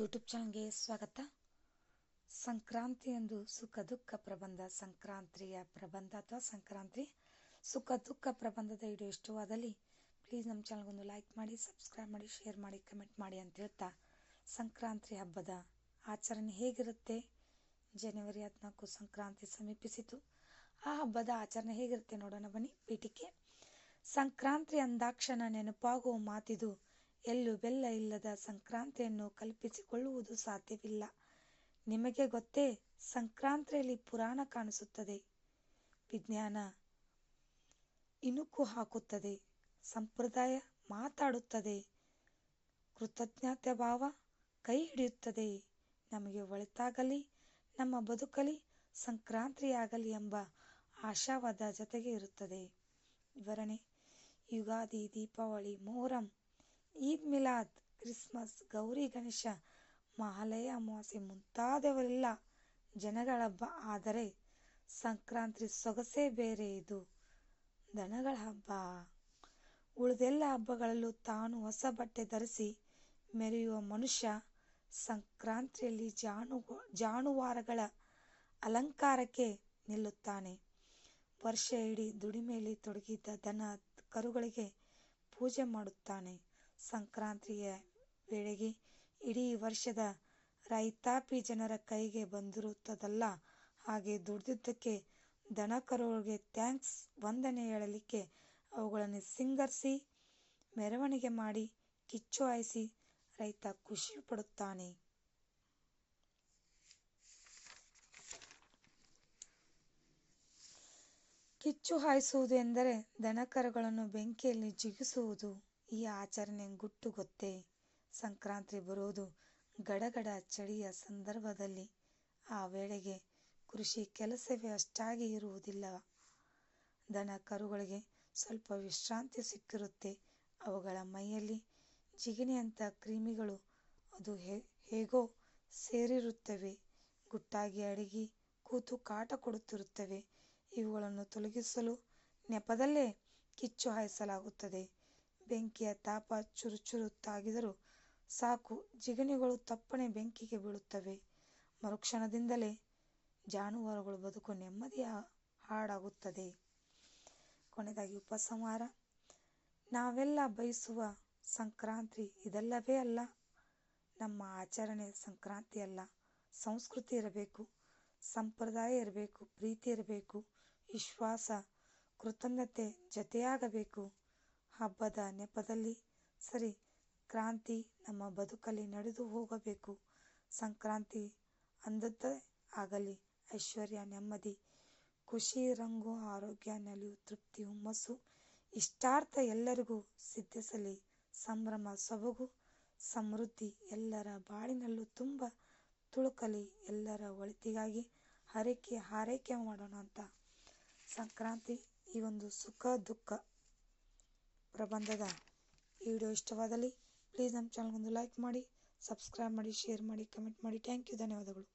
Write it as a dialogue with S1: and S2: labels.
S1: YouTube ಚಾನಲ್ಗೆ ಸ್ವಾಗತ. ಸಂಕ್ರಾಂತಿಯಂದು ಸುಖ ದುಃಖ ಪ್ರಬಂಧ ಸಂಕ್ರಾಂತಿಯ ಪ್ರಬಂಧ ಅಥವಾ ಸಂಕ್ರಾಂತಿ. ಸುಖ ದುಃಖ ಪ್ರಬಂಧದ ವಿಡಿಯೋ ಇಷ್ಟವಾದಲ್ಲಿ ಪ್ಲೀಸ್ ನಮ್ಮ ಚಾನಲ್ಗೊಂದು ಲೈಕ್ ಮಾಡಿ ಸಬ್ಸ್ಕ್ರೈಬ್ ಮಾಡಿ ಶೇರ್ ಮಾಡಿ ಕಮೆಂಟ್ ಮಾಡಿ ಅಂತ ಹೇಳ್ತಾ ಸಂಕ್ರಾಂತಿ ಹಬ್ಬದ ಆಚರಣೆ ಹೇಗಿರುತ್ತೆ? ಜನವರಿ ಹದಿನಾಲ್ಕು ಸಂಕ್ರಾಂತಿ ಸಮೀಪಿಸಿತು. ಆ ಹಬ್ಬದ ಆಚರಣೆ ಹೇಗಿರುತ್ತೆ ನೋಡೋಣ ಬನ್ನಿ. ಪೀಠಿಕೆ. ಸಂಕ್ರಾಂತಿ ಅಂದಾಕ್ಷಣ ನೆನಪಾಗುವ ಮಾತಿದು ಎಳ್ಳು ಬೆಲ್ಲ ಇಲ್ಲದ ಸಂಕ್ರಾಂತಿಯನ್ನು ಕಲ್ಪಿಸಿಕೊಳ್ಳುವುದು ಸಾಧ್ಯವಿಲ್ಲ. ನಿಮಗೆ ಗೊತ್ತೇ ಸಂಕ್ರಾಂತಿಯಲ್ಲಿ ಪುರಾಣ ಕಾಣಿಸುತ್ತದೆ. ವಿಜ್ಞಾನ ಇಣುಕು ಹಾಕುತ್ತದೆ. ಸಂಪ್ರದಾಯ ಮಾತಾಡುತ್ತದೆ. ಕೃತಜ್ಞತೆ ಭಾವ ಕೈ ಹಿಡಿಯುತ್ತದೆ. ನಮಗೆ ಒಳಿತಾಗಲಿ, ನಮ್ಮ ಬದುಕಲಿ, ಸಂಕ್ರಾಂತಿಯಾಗಲಿ ಎಂಬ ಆಶಾವಾದ ಜೊತೆಗೆ ಇರುತ್ತದೆ. ವಿವರಣೆ, ಯುಗಾದಿ, ದೀಪಾವಳಿ, ಮೊಹರಂ ಈದ್ ಮಿಲಾದ್, ಕ್ರಿಸ್ಮಸ್, ಗೌರಿ ಗಣೇಶ, ಮಹಾಲಯ ಅಮಾವಾಸ್ಯೆ ಮುಂತಾದವರೆಲ್ಲ ಜನಗಳ ಹಬ್ಬ. ಆದರೆ ಸಂಕ್ರಾಂತಿ ಸೊಗಸೇ ಬೇರೆ ಇದು. ದನಗಳ ಹಬ್ಬ. ಉಳಿದೆಲ್ಲ ಹಬ್ಬಗಳಲ್ಲೂ ತಾನು ಹೊಸ ಬಟ್ಟೆ ಧರಿಸಿ ಮೆರೆಯುವ ಮನುಷ್ಯ ಸಂಕ್ರಾಂತಿಯಲ್ಲಿ ಜಾನು ಜಾನುವಾರುಗಳ ಅಲಂಕಾರಕ್ಕೆ ನಿಲ್ಲುತ್ತಾನೆ. ವರ್ಷ ಇಡೀ ದುಡಿಮೆಯಲ್ಲಿ ತೊಡಗಿದ್ದ ದನ ಕರುಗಳಿಗೆ ಪೂಜೆ ಮಾಡುತ್ತಾನೆ. ಸಂಕ್ರಾಂತಿಯ ವೇಳೆಗೆ ಇಡೀ ವರ್ಷದ ರೈತಾಪಿ ಜನರ ಕೈಗೆ ಬಂದಿರುತ್ತದಲ್ಲ. ಹಾಗೆ ದುಡಿದಿದ್ದಕ್ಕೆ ದನಕರುಗಳಿಗೆ ಥ್ಯಾಂಕ್ಸ್ ವಂದನೆ ಹೇಳಲಿಕ್ಕೆ ಅವುಗಳನ್ನು ಸಿಂಗರಿಸಿ, ಮೆರವಣಿಗೆ ಮಾಡಿ, ಕಿಚ್ಚು ಹಾಯಿಸಿ ರೈತ ಖುಷಿ ಪಡುತ್ತಾನೆ. ಕಿಚ್ಚು ಹಾಯಿಸುವುದು ಎಂದರೆ ದನಕರುಗಳನ್ನು ಬೆಂಕಿಯಲ್ಲಿ ಜಿಗಿಸುವುದು. ಈ ಆಚರಣೆ ಗುಟ್ಟು ಗೊತ್ತೇ? ಸಂಕ್ರಾಂತಿ ಬರುವುದು ಗಡಗಡ ಚಳಿಯ ಸಂದರ್ಭದಲ್ಲಿ. ಆ ವೇಳೆಗೆ ಕೃಷಿ ಕೆಲಸವೇ ಅಷ್ಟಾಗಿ ಇರುವುದಿಲ್ಲ. ದನ ಕರುಗಳಿಗೆ ಸ್ವಲ್ಪ ವಿಶ್ರಾಂತಿ ಸಿಕ್ಕಿರುತ್ತೆ. ಅವುಗಳ ಮೈಯಲ್ಲಿ ಜಿಗಿಣಿಯಂಥ ಕ್ರಿಮಿಗಳು ಅದು ಹೇಗೋ ಸೇರಿರುತ್ತವೆ. ಗುಟ್ಟಾಗಿ ಅಡಗಿ ಕೂತು ಕಾಟ ಕೊಡುತ್ತಿರುತ್ತವೆ. ಇವುಗಳನ್ನು ತೊಲಗಿಸಲು ನೆಪದಲ್ಲೇ ಕಿಚ್ಚು ಹಾಯಿಸಲಾಗುತ್ತದೆ. ಬೆಂಕಿಯ ತಾಪ ಚುರುಚುರುತಾಗಿದರೂ ಸಾಕು ಜಿಗಣಿಗಳು ತಪ್ಪನೆ ಬೆಂಕಿಗೆ ಬೀಳುತ್ತವೆ. ಮರುಕ್ಷಣದಿಂದಲೇ ಜಾನುವಾರುಗಳು ಬದುಕು ನೆಮ್ಮದಿಯ ಹಾಡಾಗುತ್ತದೆ. ಕೊನೆಯದಾಗಿ ಉಪಸಂಹಾರ. ನಾವೆಲ್ಲ ಬಯಸುವ ಸಂಕ್ರಾಂತಿ ಇದಲ್ಲವೇ ಅಲ್ಲ, ನಮ್ಮ ಆಚರಣೆ ಸಂಕ್ರಾಂತಿ ಅಲ್ಲ. ಸಂಸ್ಕೃತಿ ಇರಬೇಕು, ಸಂಪ್ರದಾಯ ಇರಬೇಕು, ಪ್ರೀತಿ ಇರಬೇಕು, ವಿಶ್ವಾಸ, ಕೃತಜ್ಞತೆ ಜೊತೆಯಾಗಬೇಕು. ಹಬ್ಬದ ನೆಪದಲ್ಲಿ ಸರಿ ಕ್ರಾಂತಿ ನಮ್ಮ ಬದುಕಲ್ಲಿ ನಡೆದು ಹೋಗಬೇಕು. ಸಂಕ್ರಾಂತಿ ಅಂದದ್ದೇ ಆಗಲಿ. ಐಶ್ವರ್ಯ, ನೆಮ್ಮದಿ, ಖುಷಿ, ರಂಗು, ಆರೋಗ್ಯ, ನೆಲೆಯು, ತೃಪ್ತಿ, ಹುಮ್ಮಸ್ಸು, ಇಷ್ಟಾರ್ಥ ಎಲ್ಲರಿಗೂ ಸಿದ್ಧಿಸಲಿ. ಸಂಭ್ರಮ, ಸೊಬಗು, ಸಮೃದ್ಧಿ ಎಲ್ಲರ ಬಾಳಿನಲ್ಲೂ ತುಂಬ ತುಳುಕಲಿ. ಎಲ್ಲರ ಒಳಿತಿಗಾಗಿ ಹರಕೆ ಹಾರೈಕೆ ಮಾಡೋಣ ಅಂತ. ಸಂಕ್ರಾಂತಿ ಈ ಒಂದು ಸುಖ, ದುಃಖ ಪ್ರಬಂಧದ ಈ ವಿಡಿಯೋ ಇಷ್ಟವಾದಲ್ಲಿ ಪ್ಲೀಸ್ ನಮ್ಮ ಚಾನಲ್ಗೊಂದು ಲೈಕ್ ಮಾಡಿ ಸಬ್ಸ್ಕ್ರೈಬ್ ಮಾಡಿ ಶೇರ್ ಮಾಡಿ ಕಮೆಂಟ್ ಮಾಡಿ. ಥ್ಯಾಂಕ್ ಯು ಧನ್ಯವಾದಗಳು.